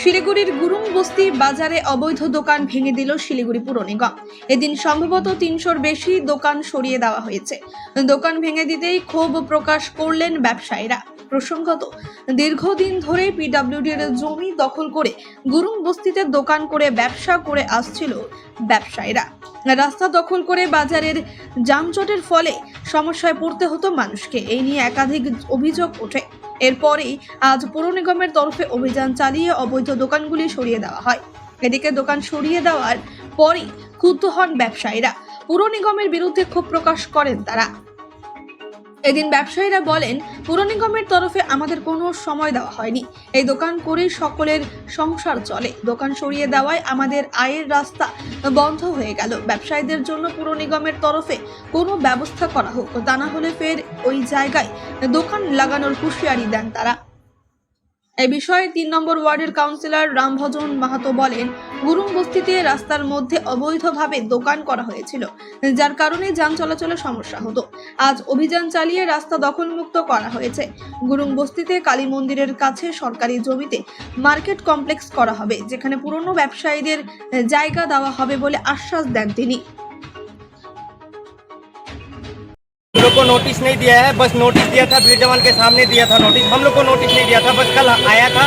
শিলিগুড়ির গুরুং বস্তি বাজারে অবৈধ দোকান ভেঙে দিল শিলিগুড়ি পুর নিগম। এদিন সম্ভবত তিনশোর বেশি দোকান সরিয়ে দেওয়া হয়েছে। দোকান ভেঙে দিতেই ক্ষোভ প্রকাশ করলেন ব্যবসায়ীরা। প্রসঙ্গত, দীর্ঘদিন ধরে পিডব্লিউডির জমি দখল করে গুরুং বস্তিতে দোকান করে ব্যবসা করে আসছিল ব্যবসায়ীরা। রাস্তা দখল করে বাজারের যানজটের ফলে সমস্যায় পড়তে হতো মানুষকে। এই নিয়ে একাধিক অভিযোগ ওঠে। এরপরেই আজ পুর নিগমের তরফে অভিযান চালিয়ে অবৈধ দোকানগুলি সরিয়ে দেওয়া হয়। এদিকে দোকান সরিয়ে দেওয়ার পরই ক্ষুব্ধ হন ব্যবসায়ীরা। পুর নিগমের বিরুদ্ধে ক্ষোভ প্রকাশ করেন তারা। এদিন ব্যবসায়ীরা বলেন, পুর নিগমের তরফে আমাদের কোনো সময় দেওয়া হয়নি। এই দোকান করেই সকলের সংসার চলে। দোকান সরিয়ে দেওয়ায় আমাদের আয়ের রাস্তা বন্ধ হয়ে গেল। ব্যবসায়ীদের জন্য পুর নিগমের তরফে কোনো ব্যবস্থা করা হোক, তা না হলে ফের ওই জায়গায় দোকান লাগানোর হুঁশিয়ারি দেন তারা। এই বিষয়ে তিন নম্বর ওয়ার্ডের কাউন্সিলর রামভজন মাহাতো বলেন গুরুং বস্তিতে রাস্তার মধ্যে অবৈধভাবে দোকান করা হয়েছিল, যার কারণে যান চলাচলে সমস্যা হতো। আজ অভিযান চালিয়ে রাস্তা দখলমুক্ত করা হয়েছে। গুরুং বস্তিতে কালী মন্দিরের কাছে সরকারি জমিতে মার্কেট কমপ্লেক্স করা হবে, যেখানে পুরনো ব্যবসায়ীদের জায়গা দেওয়া হবে বলে আশ্বাস দেন তিনি। हम लोग को नोटिस नहीं दिया है बस नोटिस दिया था भीड़ जवान के सामने दिया था नोटिस हम लोग को नोटिस नहीं दिया था बस कल आया था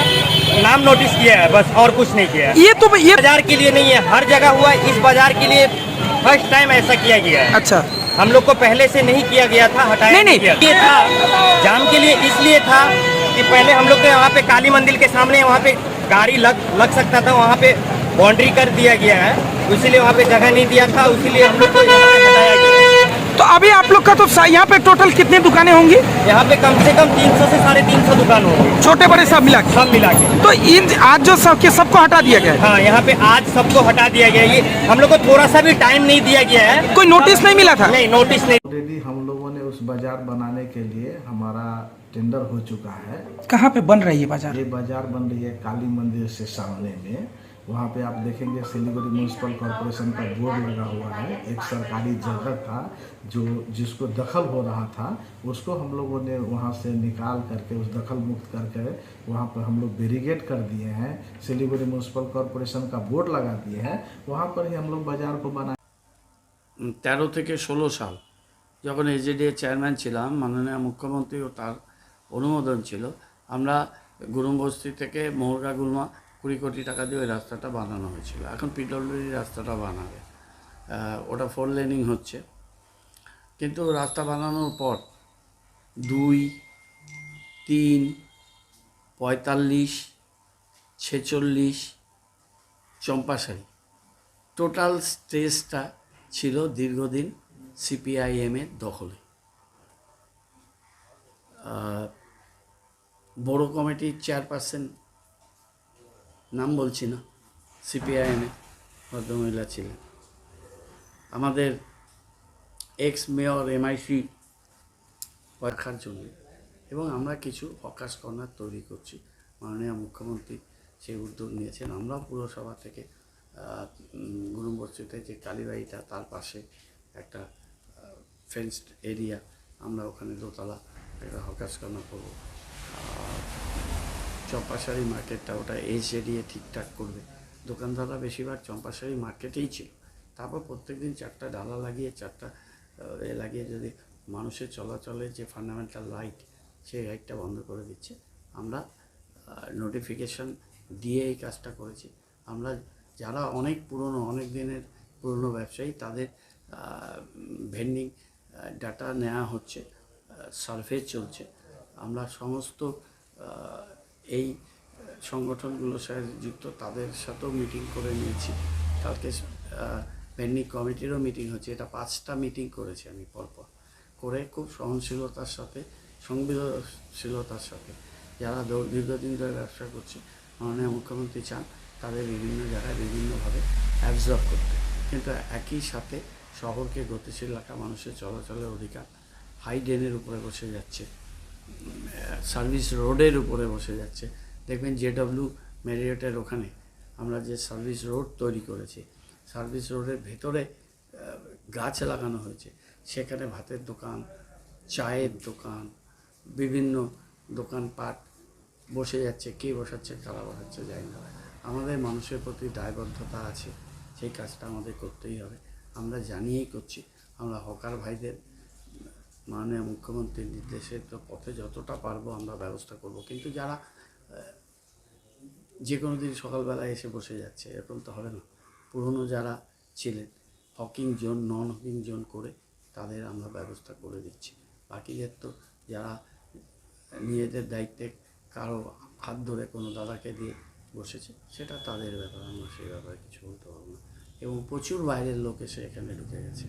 नाम नोटिस किया है बस और कुछ नहीं किया है। ये तो ये बाज़ार के लिए नहीं है हर जगह हुआ है इस बाज़ार के लिए फ़र्स्ट टाइम ऐसा किया गया है। अच्छा। हम लोग को पहले से नहीं किया गया था हटाया नहीं, नहीं। ये था। जाम के लिए इसलिए था कि पहले हम लोग के यहाँ पे काली मंदिर के सामने वहाँ पे गाड़ी लग लग सकता था वहाँ पे बाउंड्री कर दिया गया है। इसीलिए वहाँ पे जगह नहीं दिया था इसीलिए हम लोग को हटाया गया तो अभी आप लोग का तो यहाँ पे टोटल कितनी दुकानें होंगी? यहाँ पे कम से कम 300 से साढ़े तीन सौ दुकान होंगे। छोटे बड़े सब मिला के? सब मिला के। तो इन आज जो सब के सबको हटा दिया गया है? हाँ यहाँ पे आज सबको हटा दिया गया ये हम लोग को थोड़ा सा भी टाइम नहीं दिया गया है। कोई नोटिस नहीं मिला था? नहीं नोटिस नहीं। ऑलरेडी हम लोगों ने उस बाज़ार बनाने के लिए हमारा टेंडर हो चुका है। कहाँ पे बन रही है बाज़ार? ये बाज़ार बन रही है काली मंदिर से सामने में। वहाँ पे आप देखेंगे सिलीगुड़ी म्यूनसिपल कॉरपोरेशन का बोर्ड लगा हुआ है एक सरकारी जगह था जो जिसको दखल हो रहा था उसको हम लोगों ने वहाँ से निकाल करके उस दखल मुक्त करके वहाँ पर हम लोग बैरिगेड कर दिए हैं सिलीगुड़ी म्यूनसिपल कॉरपोरेशन का बोर्ड लगा दिए हैं वहाँ पर ही हम लोग बाजार को बना তেরো থেকে ষোলো সাল যখন এজেডিএ চেয়ারম্যান ছিলাম মাননীয় মুখ্যমন্ত্রী ও তার অনুমোদন ছিল আমরা গুরুমবস্তি থেকে মোহরগা গুলমা কুড়ি কোটি টাকা দিয়ে ওই রাস্তাটা বানানো হয়েছিল। এখন পিডব্লিউডি রাস্তাটা বানাবে। ওটা ফোর লেনিং হচ্ছে। কিন্তু রাস্তা বানানোর পর দুই, তিন, পঁয়তাল্লিশ, ছেচল্লিশ চম্পাশাড়ি টোটাল স্টেজটা ছিল দীর্ঘদিন সিপিআইএমের দখলে। বড় কমিটির চেয়ারপারসন নাম বলছি না সিপিআইএমে ভদ্রমহিলা ছিলেন। আমাদের এক্স মেয়র এমআইসি রাখার জন্য এবং আমরা কিছু হকাশ কর্নার তৈরি করছি। মাননীয় মুখ্যমন্ত্রী সেই উদ্যোগ নিয়েছেন, আমরাও পুরসভা থেকে গুরুমবস্তিতে যে কালীবাড়িটা তার পাশে একটা ফেন্সড এরিয়া আমরা ওখানে দোতলা একটা হকাশ কর্নার করব। চম্পাশাড়ি মার্কেটটা ওটা এজ এরিয়ে ঠিকঠাক করবে। দোকানদাররা বেশিরভাগ চম্পাশাড়ি মার্কেটেই ছিল। তারপর প্রত্যেকদিন চারটা ডালা লাগিয়ে, চারটা এ লাগিয়ে যদি মানুষের চলাচলের যে ফান্ডামেন্টাল লাইট সেই লাইটটা বন্ধ করে দিচ্ছে। আমরা নোটিফিকেশন দিয়ে এই কাজটা করেছি। আমরা যারা অনেক পুরনো, অনেক দিনের পুরনো ব্যবসায়ী, তাদের ভেন্ডিং ডাটা নেওয়া হচ্ছে সার্ভে চলছে। আমরা সমস্ত এই সংগঠনগুলোর সাথে যুক্ত, তাদের সাথেও মিটিং করে নিয়েছি। কালকে ভেন্ডিং কমিটিরও মিটিং হচ্ছে। এটা পাঁচটা মিটিং করেছি আমি পরপর। করে খুব সহনশীলতার সাথে, সংবেদনশীলতার সাথে, যারা দীর্ঘদিন ধরে ব্যবসা করছে, মাননীয় মুখ্যমন্ত্রী চান তাদের বিভিন্ন জায়গায় বিভিন্নভাবে অ্যাবজর্ব করতে। কিন্তু একই সাথে শহরকে গতিশীল রাখা মানুষের চলাচলের অধিকার হাই ড্রেনের উপরে বসে যাচ্ছে। সার্ভিস রোডের উপরে বসে যাচ্ছে। দেখবেন জেডব্লিউ ম্যারিয়টের ওখানে আমরা যে সার্ভিস রোড তৈরি করেছি, সার্ভিস রোডের ভেতরে গাছ লাগানো হয়েছে। সেখানে ভাতের দোকান, চায়ের দোকান, বিভিন্ন দোকানপাট বসে যাচ্ছে। কে বসাচ্ছে, কারা বসাচ্ছে জানি না। আমাদের মানুষের প্রতি দায়বদ্ধতা আছে। সেই কাজটা আমাদের করতেই হবে। আমরা জানিয়েই করছি। আমরা হকার ভাইদের মাননীয় মুখ্যমন্ত্রীর নির্দেশে তো পথে যতটা পারব আমরা ব্যবস্থা করব। কিন্তু যারা যে কোনো দিন সকালবেলা এসে বসে যাচ্ছে, এরকম তো হবে না। পুরনো যারা ছিলেন, hawking zone, non hawking zone করে তাদের আমরা ব্যবস্থা করে দিচ্ছি। বাকিদের তো যারা নিজেদের দায়িত্বে কারও হাত ধরে কোনো দাদাকে দিয়ে বসেছে, সেটা তাদের ব্যাপার, আমরা সেই ব্যাপারে কিছু বলতে পারব না। এবং প্রচুর বাইরের লোক এসে এখানে ঢুকে গেছে।